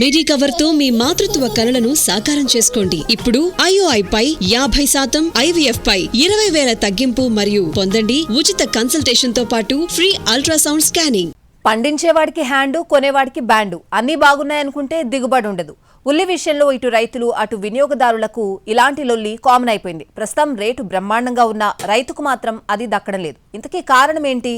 మిడి కవర్తో మీ మాతృత్వ కలలను సాకారం చేసుకోండి. ఇప్పుడు ఐఓఐ పై యాభై శాతం ఐవీఎఫ్ పై ఇరవై వేల తగ్గింపు మరియు పొందండి ఉచిత కన్సల్టేషన్తో పాటు ఫ్రీ అల్ట్రాసౌండ్ స్కానింగ్ పండించేవాడికి హ్యాండు కొనేవాడికి బ్యాండు. అన్నీ బాగున్నాయనుకుంటే దిగుబడి ఉండదు. ఉల్లి విషయంలో ఇటు రైతులు అటు వినియోగదారులకు ఇలాంటి లొల్లి కామన్ అయిపోయింది. ప్రస్తుతం రేటు బ్రహ్మాండంగా ఉన్న రైతుకు మాత్రం అది దక్కడం లేదు. ఇంతకీ కారణం ఏంటి?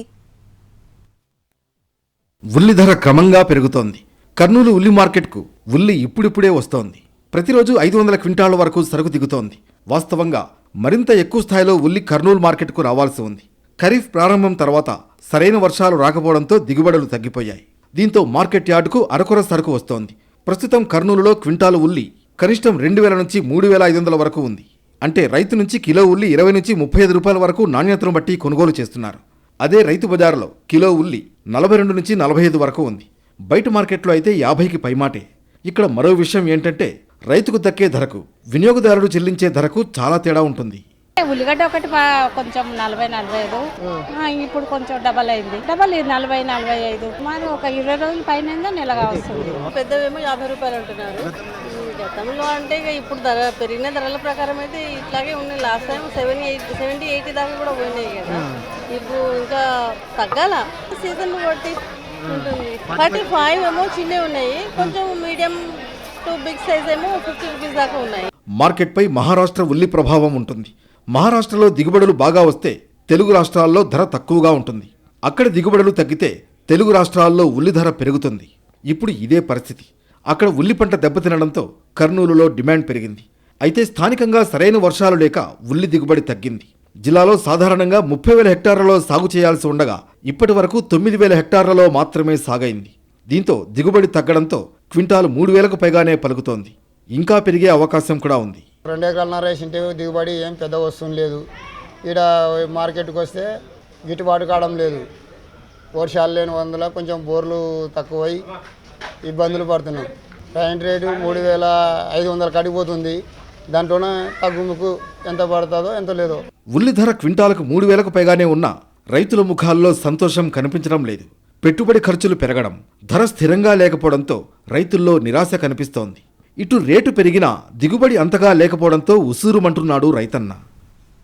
ఉల్లి ధర క్రమంగా పెరుగుతోంది. కర్నూలు ఉల్లి మార్కెట్కు ఉల్లి ఇప్పుడిప్పుడే వస్తోంది. ప్రతిరోజు ఐదు వందల క్వింటాళ్ళ వరకు సరుకు దిగుతోంది. వాస్తవంగా మరింత ఎక్కువ స్థాయిలో ఉల్లి కర్నూలు మార్కెట్కు రావాల్సి ఉంది. ఖరీఫ్ ప్రారంభం తర్వాత సరైన వర్షాలు రాకపోవడంతో దిగుబడులు తగ్గిపోయాయి. దీంతో మార్కెట్ యార్డుకు అరకొర సరుకు వస్తోంది. ప్రస్తుతం కర్నూలులో క్వింటాలు ఉల్లి కనిష్టం రెండు వేల నుంచి మూడు వేల ఐదు వందల వరకు ఉంది. అంటే రైతు నుంచి కిలో ఉల్లి ఇరవై నుంచి ముప్పై ఐదు రూపాయల వరకు నాణ్యతను బట్టి కొనుగోలు చేస్తున్నారు. అదే రైతు బజారులో కిలో ఉల్లి నలభై రెండు నుంచి నలభై ఐదు వరకు ఉంది. బయట మార్కెట్లో అయితే యాభైకి పైమాటే. ఇక్కడ మరో విషయం ఏంటంటే రైతుకు దక్కే ధరకు వినియోగదారుడు చెల్లించే ధరకు చాలా తేడా ఉంటుంది. ఉల్లిగడ్డ ఒకటి కొంచెం నలభై నలభై ఐదు. ఆ, ఇప్పుడు కొంచెం డబల్ అయింది. డబల్ ఇది నలభై నలభై ఐదు. మరి ఒక ఇరవై రోజుల పైన నెలగా వస్తుంది పెద్దవేమో యాభై రూపాయలు అంటున్నారు. గతంలో అంటే ఇక ఇప్పుడు ధర పెరిగిన ధరల ప్రకారం అయితే ఇట్లాగే ఉన్నాయి. Last time seven eight seventy eighty దాకా కూడా పోయినాయి కదా. ఇప్పుడు ఇంకా తగ్గాల. సీజన్ బట్టి థర్టీ ఫైవ్ ఏమో చిన్నవి ఉన్నాయి. కొంచెం మీడియం టు బిగ్ సైజ్ ఏమో ఫిఫ్టీ రూపీస్ దాకా ఉన్నాయి. మార్కెట్పై మహారాష్ట్ర ఉల్లి ప్రభావం ఉంటుంది. మహారాష్ట్రలో దిగుబడులు బాగా వస్తే తెలుగు రాష్ట్రాల్లో ధర తక్కువగా ఉంటుంది. అక్కడ దిగుబడులు తగ్గితే తెలుగు రాష్ట్రాల్లో ఉల్లి ధర పెరుగుతుంది. ఇప్పుడు ఇదే పరిస్థితి. అక్కడ ఉల్లి పంట దెబ్బతినడంతో కర్నూలులో డిమాండ్ పెరిగింది. అయితే స్థానికంగా సరైన వర్షాలు లేక ఉల్లి దిగుబడి తగ్గింది. జిల్లాలో సాధారణంగా ముప్పై వేల హెక్టార్లలో సాగు చేయాల్సి ఉండగా ఇప్పటి వరకు తొమ్మిది వేల హెక్టార్లలో మాత్రమే సాగైంది. దీంతో దిగుబడి తగ్గడంతో క్వింటాలు మూడు వేలకు పైగానే పలుకుతోంది. ఇంకా పెరిగే అవకాశం కూడా ఉంది. రెండు ఎకరాలన్నర వేసింటే దిగుబడి ఏం పెద్ద వస్తుంది లేదు. ఈడ మార్కెట్కి వస్తే గిట్టుబాటు కావడం లేదు. వర్షాలు లేని వందల కొంచెం బోర్లు తక్కువై ఇబ్బందులు పడుతున్నాం. ప్యాంట్ రేటు మూడు వేల ఐదు వందల కడిగిపోతుంది దాంట్లోనే తగ్గుముకు ఎంత పడుతుందో ఎంత లేదో. ఉల్లి ధర క్వింటాలకు మూడు వేలకు పైగానే ఉన్నా రైతుల ముఖాల్లో సంతోషం కనిపించడం లేదు. పెట్టుబడి ఖర్చులు పెరగడం ధర స్థిరంగా లేకపోవడంతో రైతుల్లో నిరాశ కనిపిస్తోంది. ఇటు రేటు పెరిగినా దిగుబడి అంతగా లేకపోవడంతో ఉసూరుమంటున్నాడు రైతన్న.